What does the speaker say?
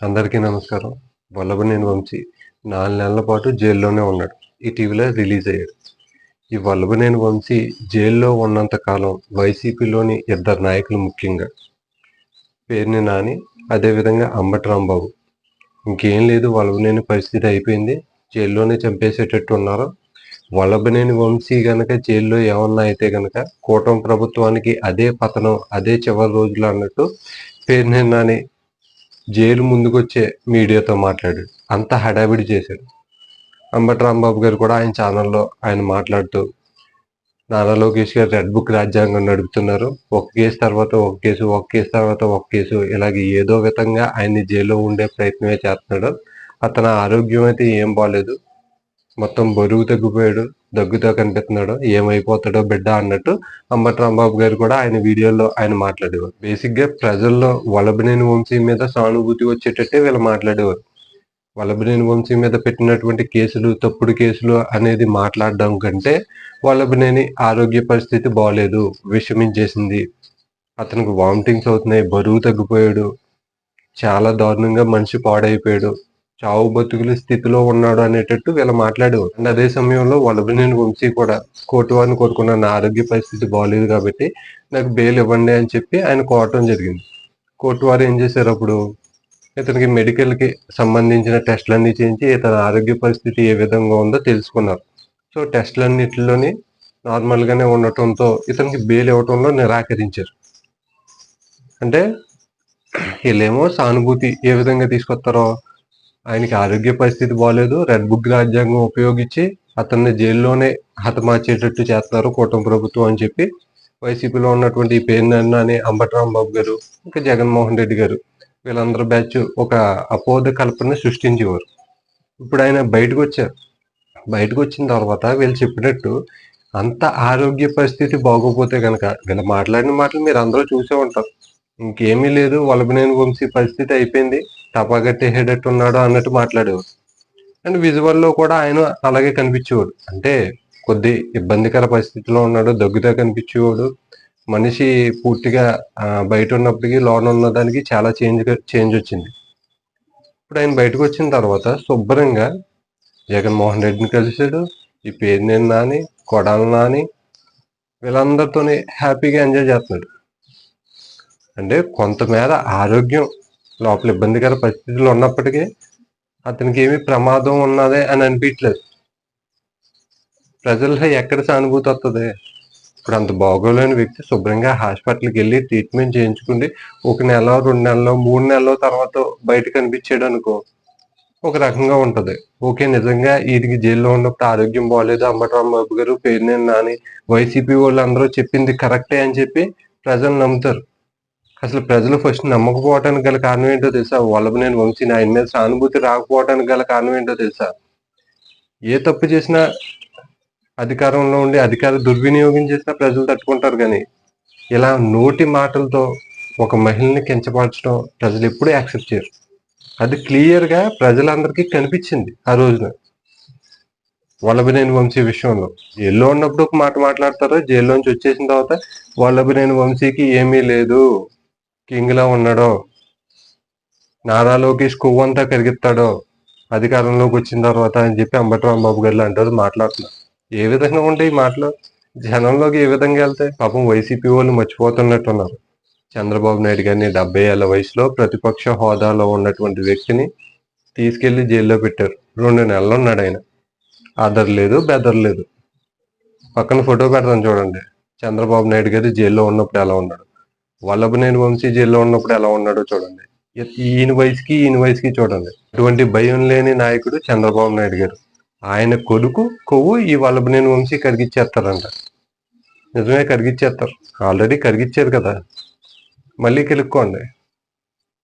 అందరికీ నమస్కారం. వల్లభనేని వంశీ నాలుగు నెలల పాటు జైల్లోనే ఉన్నాడు. ఇటీవల రిలీజ్ అయ్యాడు. ఈ వల్లభనేని వంశీ జైల్లో ఉన్నంత కాలం వైసీపీలోని ఇద్దరు నాయకులు ముఖ్యంగా. పేరుని నాని అదేవిధంగా అంబటి రాంబాబు ఇంకేం లేదు వల్లభనేని పరిస్థితి అయిపోయింది. జైల్లోనే చంపేసేటట్టు ఉన్నారు. వల్లభనేని వంశీ గనక జైల్లో ఏమన్నా అయితే గనక కూటమి ప్రభుత్వానికి అదే పతనం అదే చివరి రోజులు అన్నట్టు పేరుని నాని జైలు ముందుకొచ్చే మీడియాతో మాట్లాడాడు. అంత హడావిడి చేశాడు. అంబటి రాంబాబు గారు కూడా ఆయన ఛానల్లో ఆయన మాట్లాడుతూ నారా లోకేష్ గారు రెడ్ బుక్ రాజ్యాంగం నడుపుతున్నారు. ఒక కేసు తర్వాత ఒక కేసు ఒక కేసు తర్వాత ఒక కేసు. ఇలాగే ఏదో విధంగా ఆయన్ని జైల్లో ఉండే ప్రయత్నమే చేస్తున్నాడు. అతని ఆరోగ్యం అయితే ఏం బాగాలేదు మొత్తం బరువు తగ్గిపోయాడు. దగ్గుతో కనిపిస్తున్నాడు ఏమైపోతాడో బిడ్డ అన్నట్టు అంబటి రాంబాబు గారు కూడా ఆయన వీడియోలో ఆయన మాట్లాడేవారు. బేసిక్గా ప్రజల్లో వలబనేని వంశీ మీద సానుభూతి వచ్చేటట్టే వీళ్ళు మాట్లాడేవారు. వలబనేని వంశీ మీద పెట్టినటువంటి కేసులు తప్పుడు కేసులు అనేది మాట్లాడడం కంటే వల్లభనేని ఆరోగ్య పరిస్థితి బాగాలేదు విషమించేసింది. అతనికి వామిటింగ్స్ అవుతున్నాయి బరువు తగ్గిపోయాడు చాలా దారుణంగా మనిషి పాడైపోయాడు. చావు బతుకుల స్థితిలో ఉన్నాడు అనేటట్టు వీళ్ళు మాట్లాడేవారు. అండ్ అదే సమయంలో వలభనేని వంశీ కూడా కోర్టు వారిని కోరుకున్న నా ఆరోగ్య పరిస్థితి బాగాలేదు కాబట్టి నాకు బెయిల్ ఇవ్వండి అని చెప్పి ఆయన కోరటం జరిగింది. కోర్టు వారు ఏం చేశారు అప్పుడు? ఇతనికి మెడికల్కి సంబంధించిన టెస్టులన్నీ చేయించి ఇతని ఆరోగ్య పరిస్థితి ఏ విధంగా ఉందో తెలుసుకున్నారు. సో టెస్టులన్నిటిలోని నార్మల్గానే ఉండటంతో ఇతనికి బెయిల్ ఇవ్వటంలో నిరాకరించారు. అంటే వీళ్ళేమో సానుభూతి ఏ విధంగా తీసుకొస్తారో ఆయనకి ఆరోగ్య పరిస్థితి బాగలేదు రెడ్ బుక్ రాజ్యాంగం ఉపయోగించి అతన్ని జైల్లోనే హతమార్చేటట్టు చేస్తున్నారు కూటమి ప్రభుత్వం అని చెప్పి. వైసీపీలో ఉన్నటువంటి ఈ పేరు అని అంబటరాంబాబు గారు ఇంకా జగన్మోహన్ రెడ్డి గారు. వీళ్ళందరూ బ్యాచ్ ఒక అపోధ కల్పన సృష్టించేవారు. ఇప్పుడు ఆయన బయటకు వచ్చారు. బయటకు వచ్చిన తర్వాత వీళ్ళు చెప్పినట్టు అంత ఆరోగ్య పరిస్థితి బాగోపోతే కనుక వీళ్ళు మాట్లాడిన మాటలు మీరు అందరూ చూసే ఉంటారు. ఇంకేమీ లేదు వలబనేని వంశీ పరిస్థితి అయిపోయింది. టపాగట్టేసేటట్టు ఉన్నాడు అన్నట్టు మాట్లాడేవాడు. అండ్ విజువల్లో కూడా ఆయన అలాగే కనిపించేవాడు. అంటే కొద్ది ఇబ్బందికర పరిస్థితిలో ఉన్నాడు దగ్గుతా కనిపించేవాడు. మనిషి పూర్తిగా బయట ఉన్నప్పటికీ లోన ఉన్నదానికి చాలా చేంజ్ చేంజ్ వచ్చింది. ఇప్పుడు ఆయన బయటకు వచ్చిన తర్వాత శుభ్రంగా జగన్మోహన్ రెడ్డిని కలిశాడు. ఈ పేరు నేను నాని కొడాలి నాని వీళ్ళందరితోనే హ్యాపీగా ఎంజాయ్ చేస్తున్నాడు. అంటే కొంతమేర ఆరోగ్యం లోపల ఇబ్బందికర పరిస్థితులు ఉన్నప్పటికీ అతనికి ఏమి ప్రమాదం ఉన్నదే అని అనిపించలేదు ప్రజల్లో ఎక్కడ సానుభూతి వస్తుంది ఇప్పుడు అంత బాగోలేని వ్యక్తి శుభ్రంగా హాస్పిటల్కి వెళ్ళి ట్రీట్మెంట్ చేయించుకుంటే ఒక నెల రెండు నెలలో మూడు నెలల తర్వాత బయట కనిపించాడు అనుకో ఒక రకంగా ఉంటుంది. ఓకే నిజంగా వీటికి జైల్లో ఉన్నప్పుడు ఆరోగ్యం బాగాలేదు అంబటరాంబాబు గారు పేరు నాని వైసీపీ వాళ్ళు అందరూ చెప్పింది కరెక్టే అని చెప్పి ప్రజలు నమ్ముతారు. అసలు ప్రజలు ఫస్ట్ నమ్మకపోవటానికి గల కారణం ఏంటో తెలుసా? వల్లభనేని వంశీ ఆయన మీద సానుభూతి రాకపోవటానికి గల కారణం ఏంటో తెలుసా? ఏ తప్పు చేసినా అధికారంలో ఉండి అధికార దుర్వినియోగం చేసినా ప్రజలు తట్టుకుంటారు కానీ ఇలా నోటి మాటలతో ఒక మహిళని కించపరచడం ప్రజలు ఎప్పుడూ యాక్సెప్ట్ చేయరు. అది క్లియర్గా ప్రజలందరికీ కనిపించింది ఆ రోజున. వల్లభనేని వంశీ విషయంలో. జైల్లో ఉన్నప్పుడు ఒక మాట మాట్లాడతారు జైల్లోంచి వచ్చేసిన తర్వాత వల్లభనేని వంశీకి ఏమీ లేదు. కింగ్ లా ఉన్నాడో? నారా లోకేష్ కొవ్వంతా కరిగిస్తాడో? అధికారంలోకి వచ్చిన తర్వాత అని చెప్పి అంబటరాం బాబు గారు అంటారు మాట్లాడుతున్నారు ఏ విధంగా ఉంటాయి మాటలు? జనంలోకి ఏ విధంగా వెళ్తాయి? పాపం వైసీపీ వాళ్ళు మర్చిపోతున్నట్టున్నారు. చంద్రబాబు నాయుడు గారిని డెబ్బై ఏళ్ళ వయసులో ప్రతిపక్ష హోదాలో ఉన్నటువంటి వ్యక్తిని తీసుకెళ్ళి జైల్లో పెట్టారు. రెండు నెలలు ఉన్నాడు ఆయన. ఆదర్ లేదు బెదర్ లేదు. పక్కన ఫోటో పెడతాను చూడండి. చంద్రబాబు నాయుడు గారు జైల్లో ఉన్నప్పుడు ఎలా ఉన్నాడు? వల్లభనేని వంశీ జైల్లో ఉన్నప్పుడు ఎలా ఉన్నాడో చూడండి. ఈయన వయసుకి ఈయన వయసుకి చూడండి. అటువంటి భయం లేని నాయకుడు చంద్రబాబు నాయుడు గారు. ఆయన కొడుకు కొవ్వు ఈ వల్లభనేని వంశీ కరిగిచ్చేస్తారంట. నిజమే కరిగిచ్చేస్తారు. ఆల్రెడీ కరిగిచ్చారు కదా. మళ్ళీ కెలుక్కోండి.